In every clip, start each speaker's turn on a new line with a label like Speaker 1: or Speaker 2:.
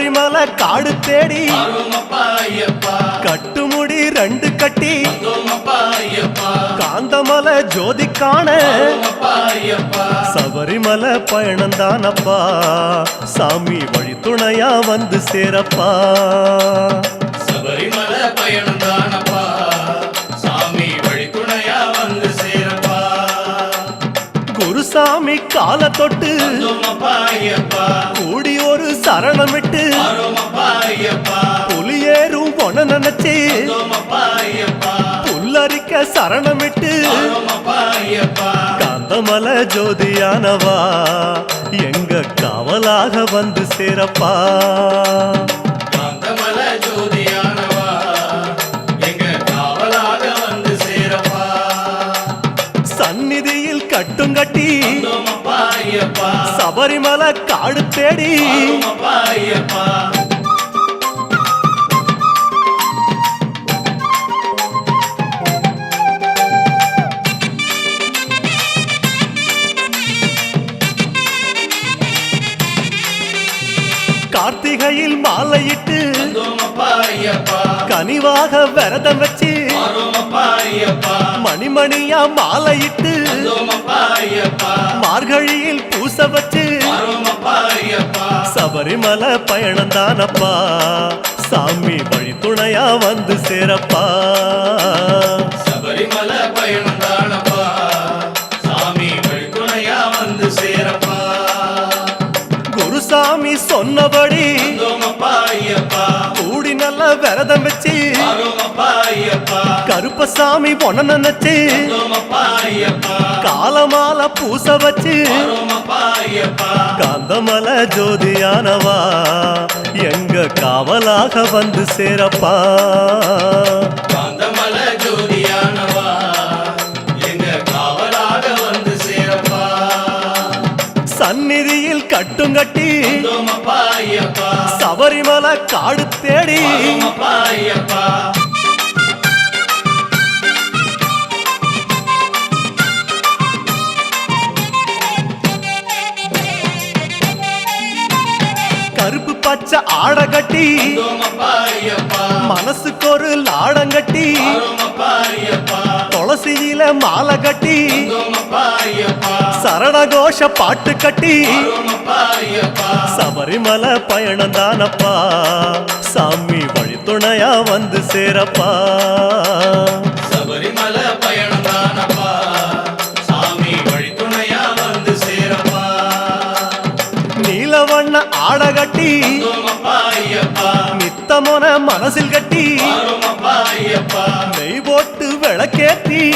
Speaker 1: சபரிமலை காடு தேடி கட்டுமுடி ரெண்டு கட்டி காந்தமலை ஜோதி காண சபரிமலை பயணந்தானப்பா. சாமி வழி துணையா வந்து சேரப்பா.
Speaker 2: சபரிமலை பயணம்
Speaker 1: குருசாமி கால தொட்டு கூடி ஒரு சரணமிட்டு புலியேறும் பொன நினைச்சு புல்லரிக்க சரணமிட்டு காந்தமல ஜோதியானவா எங்க காவலாக வந்து சேரப்பா. சபரிமலை காடு தேடி. கார்த்திகையில் மாலையிட்டு கனிவாக விரதம் வச்சு மணிமணியா மாலையிட்டு மார்கழியில் பூச வச்சு சபரிமலை பயணம் தானப்பா. சாமி வழி துணையா வந்து சேரப்பா.
Speaker 2: சபரிமலை பயணம் தானப்பா. சாமி வழித்துணையா வந்து சேரப்பா.
Speaker 1: குருசாமி சொன்னபடி நல்லா விரதம் வச்சு. கருப்பசாமி பொண்ண நினைச்சு. காலமால பூச வச்சு. காந்தமல ஜோதியானவா. எங்க காவலாக வந்து சேரப்பா. சபரிமலை காடு தேடி. கருப்பு பச்சை ஆடை கட்டி. மனசுக்கு ஒரு லாடம் கட்டி. துளசியில மாலை கட்டி. சரணகோஷ பாட்டு கட்டி. சபரிமலை பயணம் தானப்பா. சாமி வழி துணையா வந்து சேரப்பா.
Speaker 2: சபரிமலை பயணம் தானப்பா. சாமி வழித்துணையா வந்து சேரப்பா.
Speaker 1: நீலவண்ண ஆடை கட்டி.
Speaker 2: வந்தோமப்பா ஐயப்பா.
Speaker 1: நித்தமொன மனசில் கட்டி. நெய் போட்டு விளக்கேத்தி.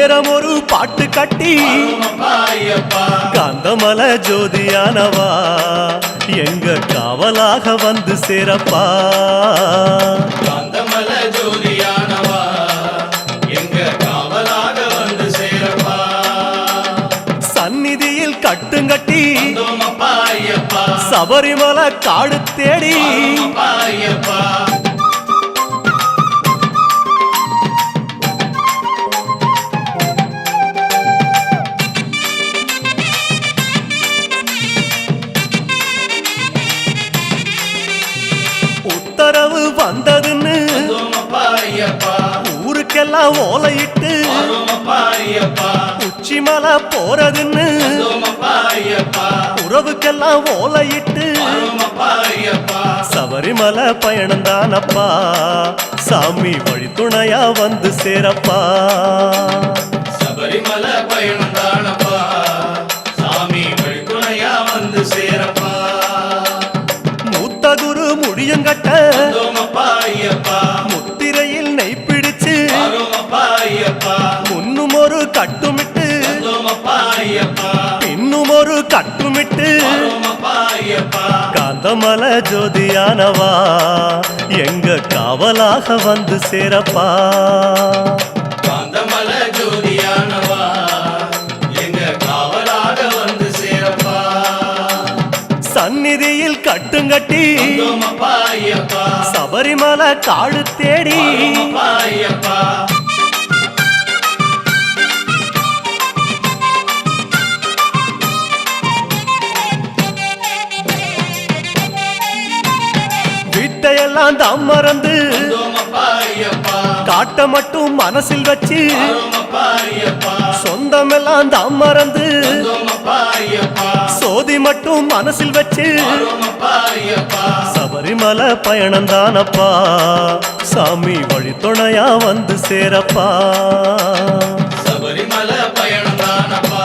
Speaker 1: நேரம் ஒரு பாட்டு கட்டி. காந்தமல ஜோதியானவா எங்க காவலாக வந்து சேரப்பா.
Speaker 2: காந்தமல ஜோதியானவா எங்க காவலாக வந்து சேரப்பா.
Speaker 1: சந்நிதியில் கட்டுங்கட்டி சபரிமலை காடு தேடி. சபரிமலை பயணம்தானப்பா சாமி வழி துணையா வந்து சேரப்பா. காந்தமல ஜோதியானவா? எங்க காவலாக வந்து சேரப்பா?
Speaker 2: காந்தமல ஜோதியானவா? எங்க காவலாக வந்து சேரப்பா?
Speaker 1: சந்நிதியில் கட்டுங்கட்டி. சபரிமலை காடு தேடி. எல்லாம் தான் மறந்து
Speaker 2: காட்டை
Speaker 1: காட்ட மட்டும் மனசில் வச்சு
Speaker 2: சொந்தம் எல்லாம்
Speaker 1: சொந்தமெல்லாம் தான் மறந்து சோதி மட்டும் மனசில் வச்சு சபரிமலை பயணம் தானப்பா. சாமி துணையா வந்து சேரப்பா.
Speaker 2: சபரிமலை பயணம் தானப்பா.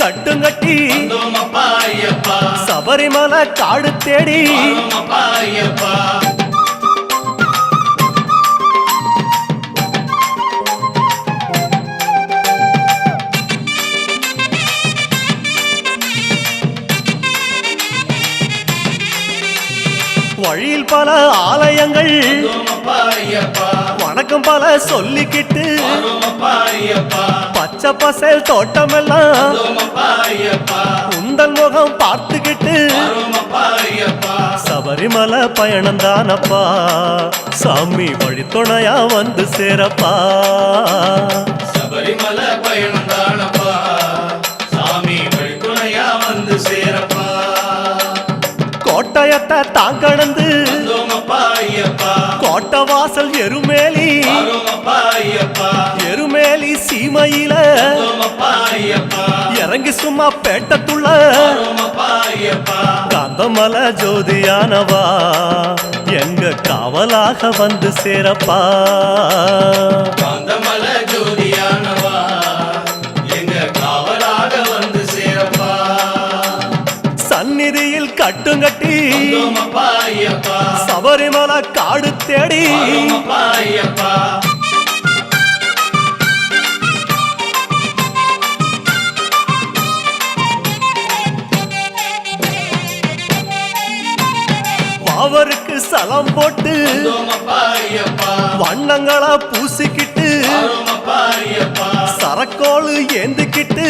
Speaker 2: வந்தோமப்பா ஐயப்பா.
Speaker 1: சபரிமலை காடு தேடி. பல ஆலயங்கள். வணக்கம் பல சொல்லிக்கிட்டு. பச்சை பசல் தோட்டமெல்லாம்.
Speaker 2: வந்தோமப்பா ஐயப்பா
Speaker 1: உந்தன் முகம் பார்த்துக்கிட்டு. சபரிமலை பயணம் தானப்பா. சாமி வழித்துணையா வந்து சேரப்பா.
Speaker 2: சபரிமலை பயணம் தானப்பா. சாமி வழித்துணையா வந்து சேரப்பா.
Speaker 1: கோட்டயத்தை தான் வாசல் எருமேலி. எருமேலி சீமையில. இறங்கி சும்மா பேட்டத்துள்ள. காந்தமல ஜோதியானவா எங்க காவலாக வந்து சேரப்பா.
Speaker 2: வந்தோமப்பா ஐயப்பா
Speaker 1: சபரிமலை காடு தேடி. அவருக்கு சலம் போட்டு வண்ணங்களா பூசிக்கிட்டு
Speaker 2: வரோமப்பா ஏந்துக்கிட்டு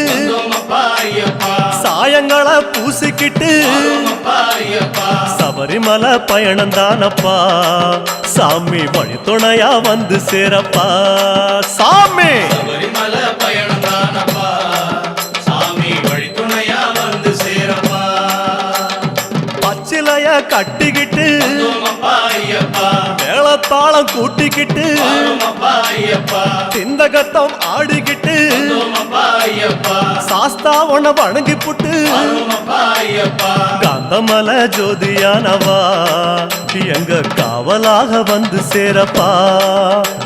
Speaker 1: சரக்கோளு ஏந்திக்கிட்டு பூசிக்கிட்டு சபரிமலை பயணம் தானப்பா. சாமி வழித்துணையா வந்து சேரப்பா. சாமி! தாளம் கூட்டிக்கிட்டு
Speaker 2: திந்தகத்தம்
Speaker 1: சிந்தகத்தம் ஆடிக்கிட்டு சாஸ்தா உன வணங்கி புட்டு
Speaker 2: வரோமப்பா
Speaker 1: காந்தமல ஜோதியானவா எங்க காவலாக வந்து சேரப்பா.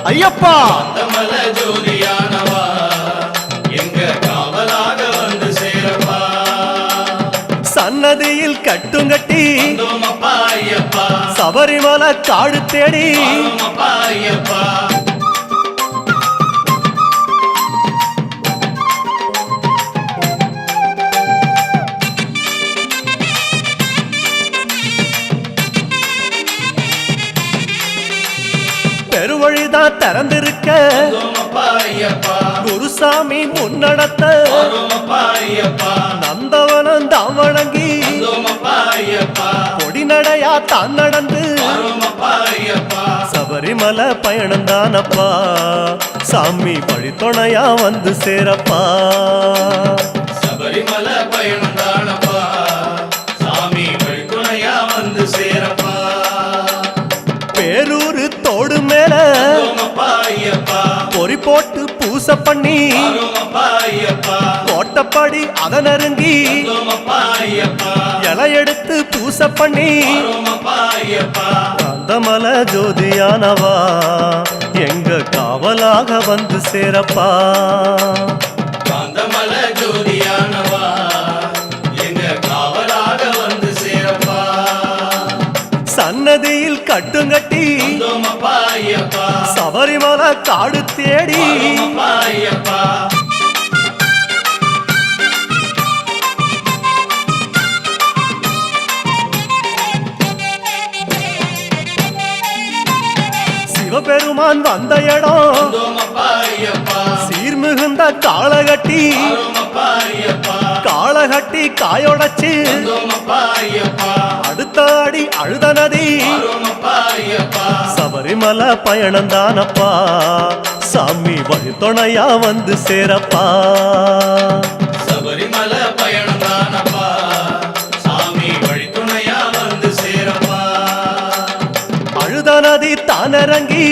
Speaker 1: ஐயப்பா!
Speaker 2: காந்தமல ஜோதியானவா
Speaker 1: சன்னதியில் கட்டுங்கட்டி
Speaker 2: ஐயப்பா
Speaker 1: சபரிமலை காடு தேடி. பெருவழிதான் திறந்திருக்க. குருசாமி முன்னடத்த. நந்தவனம் தான் வணங்கி
Speaker 2: வந்தோமப்பா
Speaker 1: தான் நடந்து சபரிமலை பயணந்தானப்பா சாமி வழித்துணையா வந்து சேரப்பா
Speaker 2: சபரிமலை
Speaker 1: போட்டு பூச பண்ணி கோட்டப்படி அத நெருங்கி இலை எடுத்து பூச பண்ணி காந்தமல ஜோதியானவா எங்க காவலாக வந்து சேரப்பா.
Speaker 2: காந்தமல ஜோதியானவா.
Speaker 1: சன்னதியில் கட்டுங்கட்டி. சபரிமலை காடு தேடி. சிவபெருமான் வந்த இடம். சீர்மிகுந்த காளகட்டி
Speaker 2: ஐயப்பா
Speaker 1: காளகட்டி காயொடச்சு.
Speaker 2: வந்தோமப்பா ஐயப்பா
Speaker 1: அடுத்த அடி அழுத நதி. சபரிமலை பயணம் தானப்பா. சாமி வழித்துணையா வந்து சேரப்பா.
Speaker 2: சபரிமலை பயணம் தானப்பா. சாமி வழித்துணையா வந்து சேரப்பா.
Speaker 1: அழுத நதி தானிறங்கி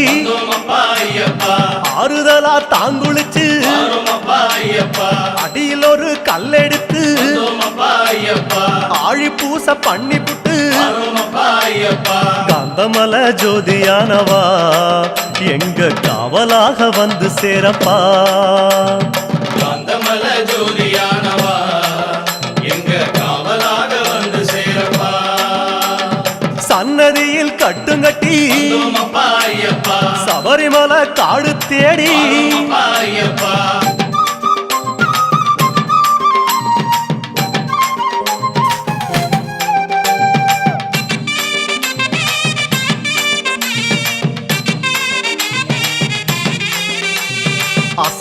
Speaker 1: ஆறுதலா தாங்குளிச்சு. அடியில் ஒரு கல்லெடுத்து ஆழி பூச பண்ணி புட்டு காந்தமல ஜோதியானவா எங்க காவலாக வந்து சேரப்பா.
Speaker 2: காந்தமல ஜோதியானவா எங்க காவலாக வந்து சேரப்பா.
Speaker 1: சன்னதியில் கட்டுங்கட்டி சபரிமலை காடு தேடி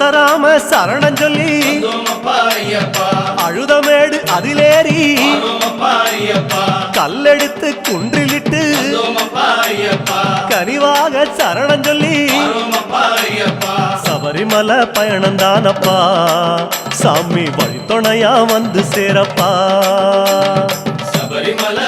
Speaker 2: வரோமப்பா
Speaker 1: சரணம் சொல்லி அழுதமேடு அதிலேறி கல்லெடுத்து குன்றிலிட்டு கனிவாக சரணம் சொல்லி சபரிமலை பயணம் தானப்பா. சாமி வழித்துணையா வந்து சேரப்பா.
Speaker 2: சபரிமலை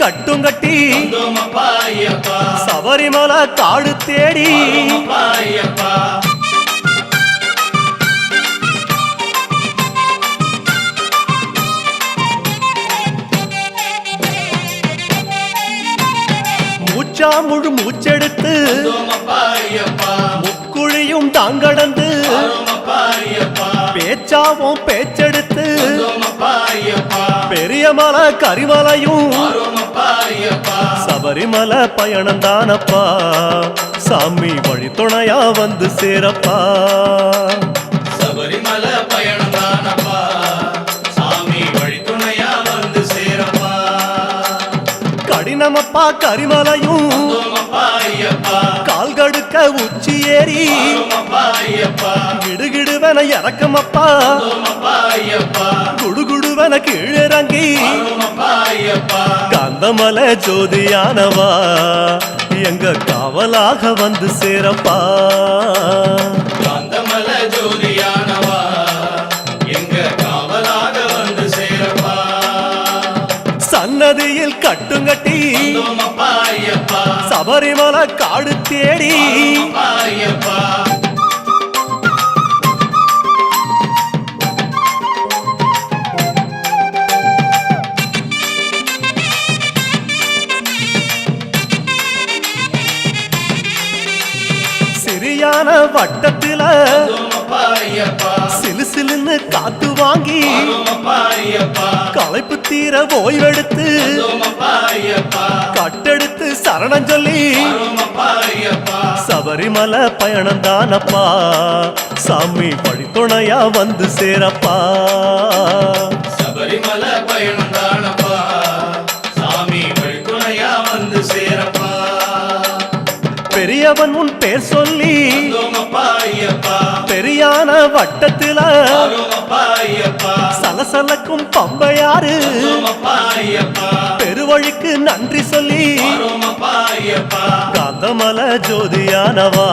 Speaker 1: கட்டுங்கட்டி.
Speaker 2: வந்தோமப்பா ஐயப்பா
Speaker 1: சபரிமலை காடு தேடி. மூச்சா முழு மூச்செடுத்து. முக்குழியும் தாங்கடந்து. பேச்சாவும் பேச்செடுத்து.
Speaker 2: வந்தோமப்பா ஐயப்பா
Speaker 1: பெரிய மலை கரிமலையும். சபரிமலை பயணம் தானப்பா. சாமி வழித்துணையா வந்து சேரப்பா.
Speaker 2: சபரிமலை பயணம் தானப்பா. சாமி வழித்துணையா வந்து சேரப்பா.
Speaker 1: கடினமப்பா கரிமலையும்.
Speaker 2: வந்தோமப்பா
Speaker 1: உச்சி ஏறி.
Speaker 2: வரோமப்பா ஐயப்பா
Speaker 1: கிடுகிடுவன இறக்கமப்பா. குடுகுடுவன கீழிறங்கி.
Speaker 2: வரோமப்பா
Speaker 1: ஜோதியானவா. எங்க காவலாக வந்து சேரப்பா. சபரிமலை காடு தேடி. சிறியான வட்டத்தில சிலு சிலுன்னு காத்து வாங்கி களைப்பு தீர ஓய்வெடுத்து கட்டெடுத்து சரணம் சொல்லி சபரிமலை பயணம் தானப்பா. சாமி வழித்துணையா வந்து சேரப்பா.
Speaker 2: சபரிமலை பயணம் தானப்பா.
Speaker 1: பெரியவன் உன் பேர் சொல்லி பெரியான வட்டத்தில சலசலக்கும் பம்பையாறு. பெருவழிக்கு நன்றி சொல்லி காந்தமல ஜோதியானவா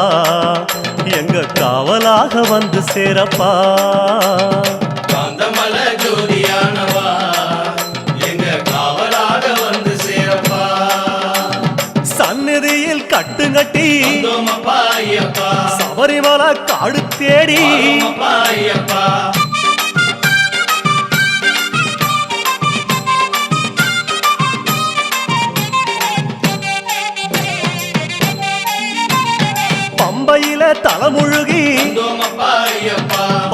Speaker 1: எங்க காவலாக வந்து சேரப்பா. காடு தேடி.
Speaker 2: பம்பையில
Speaker 1: தலைமுழுகி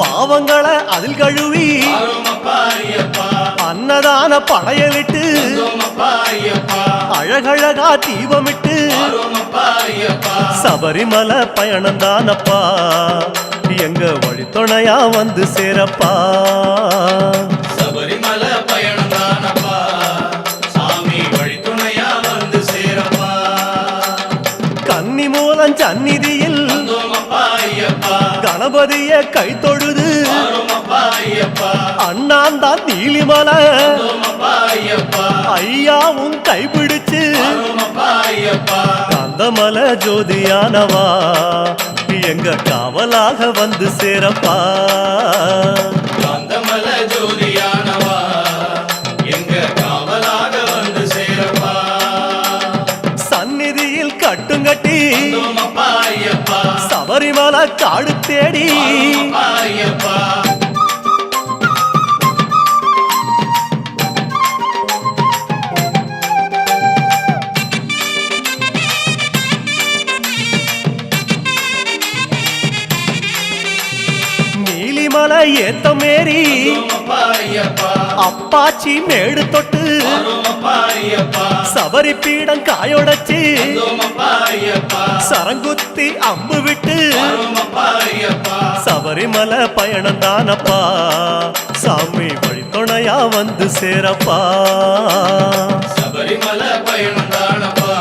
Speaker 1: பாவங்களை அதில் கழுவி அன்னதான படையலிட்டு அழகழகா தீபமிட்டு சபரிமலை பயணம் தானப்பா. எங்க வழித்துணையா வந்து சேரப்பா.
Speaker 2: சபரிமலை பயணம் தானப்பா. சாமி வழித்துணையா வந்து சேரப்பா.
Speaker 1: கன்னி மூலம்
Speaker 2: ஐயப்பா
Speaker 1: கணபதிய கை தொழுது.
Speaker 2: அண்ணான் தான்
Speaker 1: அண்ணாந்தான் நீலிமலை. ஐயாவும்
Speaker 2: கைபிடிச்சு
Speaker 1: கந்தமல ஜோதியானவா எங்க காவலாக வந்து சேரப்பா. காடு தேடி. நீலிமலை ஏத்த மேரி
Speaker 2: வந்தோமப்பா ஐயப்பா
Speaker 1: அப்பாச்சி மேடு தொட்டு சபரி பீடம் காயொடச்சு. சரங்குத்தி அம்பு விட்டு. சபரிமலை பயணம் தானப்பா. சாமி வழித்துணையா வந்து சேரப்பா.
Speaker 2: சபரிமலை பயணம் தானப்பா.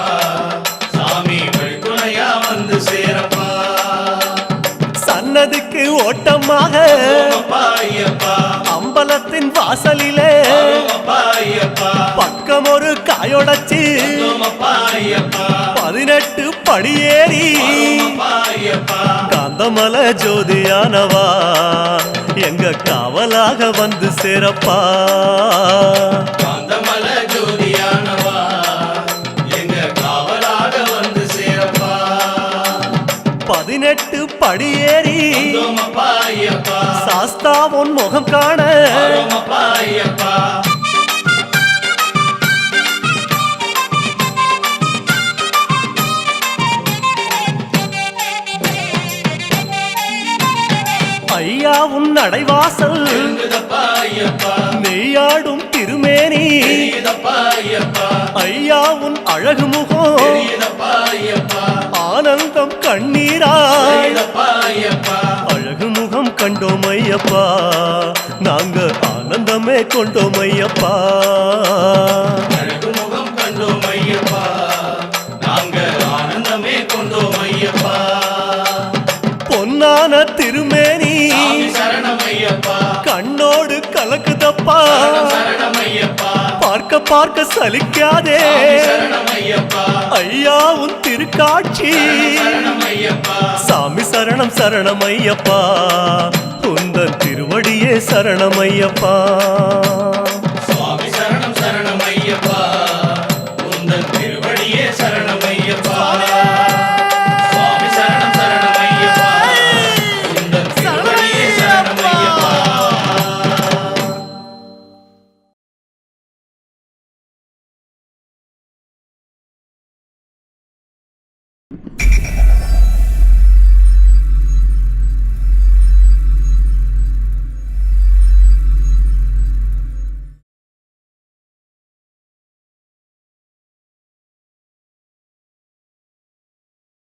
Speaker 2: சாமி வழித்துணையா வந்து சேரப்பா.
Speaker 1: சன்னதிக்கு ஓட்டமாக. அம்பலத்தின் வாசலிலே. பக்கம் ஒரு காயொடச்சு. பதினெட்டு படியேறி. காந்தமல ஜோதியானவா. எங்க காவலாக வந்து சேரப்பா. படியேறி. சாஸ்தா உன் முகம் காண. ஐயா உன் நடைவாசல். நெய்யாடும் திருமேனி. ஐயா உன் அழகு முகம். கண்டோம் ஐயப்பா. நாங்க ஆனந்தமே கொண்டோம் ஐயப்பா. பார்க்க சலிக்காதே. ஐயா உன் திருக்காட்சி. சாமி
Speaker 2: சரணம் சரணம் ஐயப்பா. உந்தன் திருவடியே சரணம் ஐயப்பா.